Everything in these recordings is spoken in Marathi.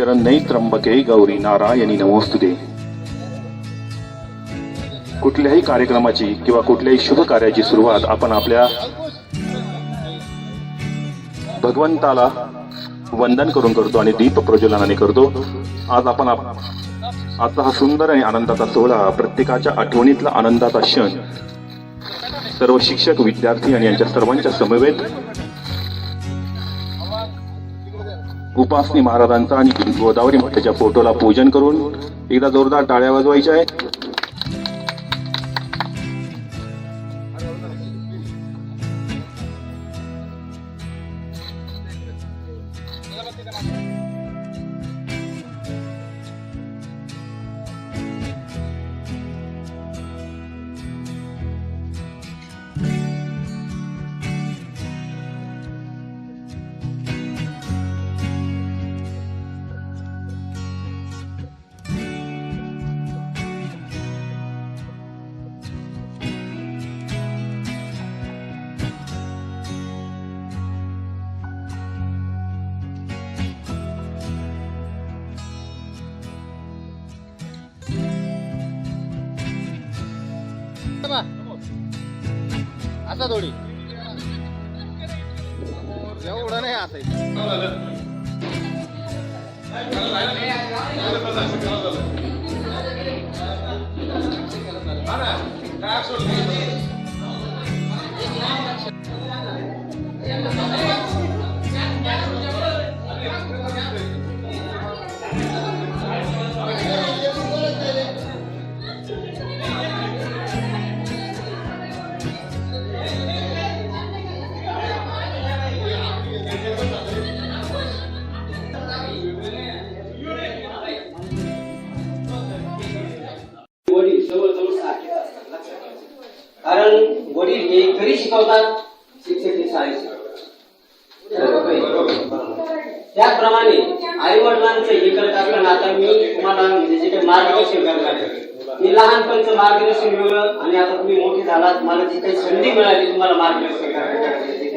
शरण्यै त्र्यंबके गौरी नारायणी नमोस्तुते कुठल्याही कार्यक्रमाची किंवा कुठल्याही शुभ कार्याची सुरुवात आपण आपल्या भगवंताला वंदन करून करतो आणि दीप प्रज्वलनाने करतो आज आपण आप- आजचा हा सुंदर आणि आनंदाचा सोहळा प्रत्येकाच्या आठवणीतला आनंदाचा क्षण सर्व शिक्षक विद्यार्थी आणि यांच्या सर्वांच्या समवेत उपासनी महाराजांचा आणि गोदावरी मठाच्या फोटोला पूजन करून एकदा जोरदार टाळ्या वाजवायच्या आहे आता थोडी. एवढं नाही आता वडील कारण वडील हे घरी शिकवतात शिक्षक हे शाळेत शिकवतात. त्याचप्रमाणे आई वडिलांचं हे करत असताना आता मी तुम्हाला म्हणजे जे काही मार्गदर्शन करणार मी लहानपणचं मार्गदर्शन मिळवलं आणि आता तुम्ही मोठे झालात मला जी काही संधी मिळाली तुम्हाला मार्गदर्शन करायचं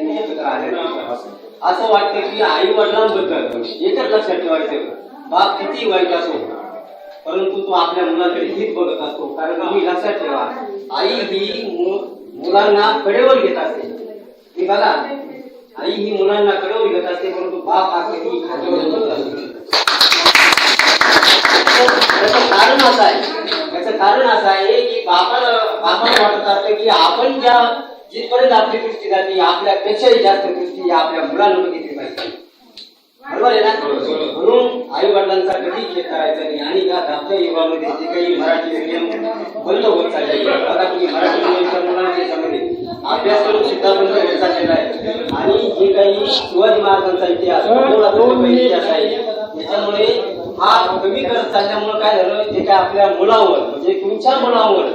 असं वाटतं की आई वडिलांबद्दल एकच लक्षात ठेवायचं बाप किती वाईट असो परंतु तो आपल्या मुलाकडे हित बघत असतो कारण तुम्ही लक्षात ठेवा आई ही मु- मुलांना कडेवर घेत असते. निघाला आई ही मुलांना कडेवर घेत असते परंतु बाप हा कधी खात्यावर त्याचं कारण असं आहे त्याचं कारण असं आहे की बापाला बापाला वाटत असतं की आपण ज्या जिथपर्यंत आपली दृष्टी जाते आपल्यापेक्षाही जास्त दृष्टी या आपल्या मुलांमध्ये बघितली पाहिजे. बरोबर आहे ना? आई वडिलांचा कधी खेळ करायचा नाही. आणि या धाकट्या युगामध्ये जे काही मराठी मीडियम बंद होत चालले बघा तुम्ही मराठी मीडियमच्या अभ्यास करून सुद्धा बंद होत चाललेला आहे. आणि जे काही शिवाजी महाराजांचा इतिहास इतिहास आहे त्याच्यामुळे हा कमी करत चालल्यामुळे काय झालं जे काही आपल्या मुलावर म्हणजे तुमच्या मुलावर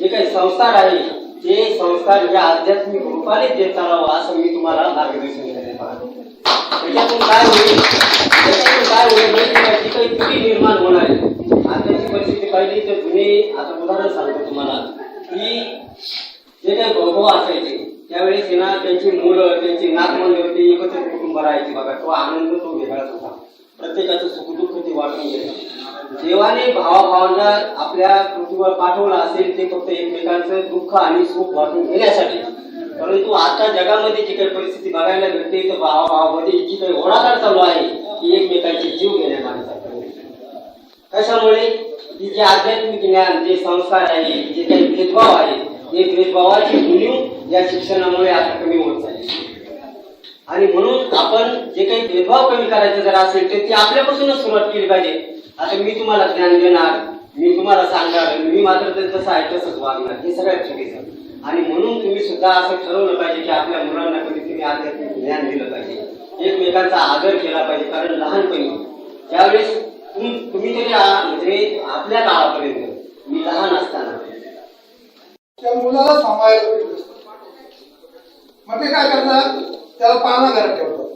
जे काही संस्कार आहे ते संस्कार या आध्यात्मिक रूपाने देत चालावं असं मी तुम्हाला मार्गदर्शन करण्यात पाहतो त्याच्यातून काय होईल त्याच्यातून काय होईल माहिती काही निर्माण होणार आहे आताची परिस्थिती पाहिली तर तुम्ही आता उदाहरण सांगतो तुम्हाला की जे काही भाऊ असायचे त्यावेळेस आहे ना त्यांची मुलं त्यांची नातवंड होती एकत्र कुटुंब राहायची बघा तो आनंद तो वेगळाच होता प्रत्येकाचं सुखदुःख ते वाटून गेलं देवाने भावाभावांना आपल्या पृथ्वीवर पाठवलं असेल ते फक्त एकमेकांचं दुःख आणि सुख वाटून घेण्यासाठी. परंतु आता जगामध्ये जी काही परिस्थिती बघायला भेटते तर भावाभावामध्ये जी काही होणाकार चालू आहे की एकमेकांचे जीव घेण्या कशामुळे? की जे आध्यात्मिक ज्ञान जे संस्कार आहे जे काही भेदभाव आहे ते भेदभावाची उणीव या शिक्षणामुळे आता कमी होत चालली. आणि म्हणून आपण जे काही भेदभाव कमी करायचं जर असेल तर ती आपल्यापासूनच सुरुवात केली पाहिजे. आता मी तुम्हाला ज्ञान देणार मी तुम्हाला सांगणार मी मात्र तसं आहे तसंच वागणार हे सगळ्यात चुकीचं आणि म्हणून तुम्ही सुद्धा असं ठरवलं पाहिजे की आपल्या मुलांना कधीतरी आध्यात्मिक ज्ञान दिलं पाहिजे. एकमेकांचा आदर केला पाहिजे कारण लहानपणी ज्यावेळेस तुम- तुम्ही तरी म्हणजे आपल्या काळापर्यंत मी लहान असताना. त्या मुलाला सांभाळायला मग ते काय करतात? त्याला पाळणा घरात ठेवतात.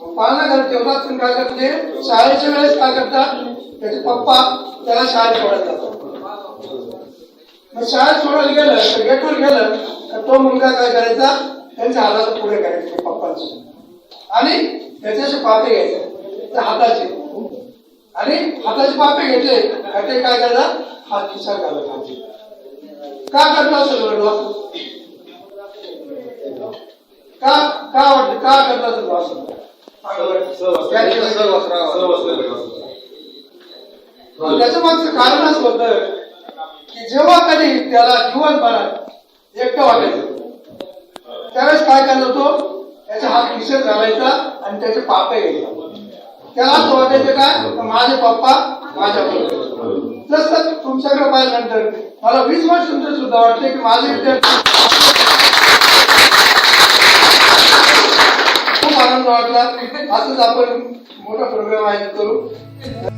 मग पाळणा घरात ठेवतात पण काय करते शाळेच्या वेळेस काय करतात? त्याचे पप्पा त्याला शाळेत सोडायला जातात. मग शाळेत सोडायला गेलं तर गेटवर गेलं तर तो मुलगा काय करायचा त्यांच्या हाताचं पुढे करायचं पप्पांचे आणि त्याच्याशी पापे घ्यायचे ते हाताचे आणि हाताचे पापे घेतले का ते काय करणार हात खिसा घालत खायचे का करणार असं बरं का का वाटत का करणार असं असं सांगा त्याच्या मागचं कारण असं होतं की जेव्हा कधी त्याला जीवनभरात एकटं वाटायचं. त्यावेळेस काय करत होतो? त्याचा हात खिशात घालायचा आणि त्याचे पापे घ्यायचा. त्याला असं वाटायचं काय माझे पप्पा माझ्या जसं तुमच्याकडे पाहिल्यानंतर मला वीस वर्षांतर सुद्धा वाटते की माझे विद्यार्थी खूप आनंद वाटला. असंच आपण मोठा प्रोग्राम आयोजित करू.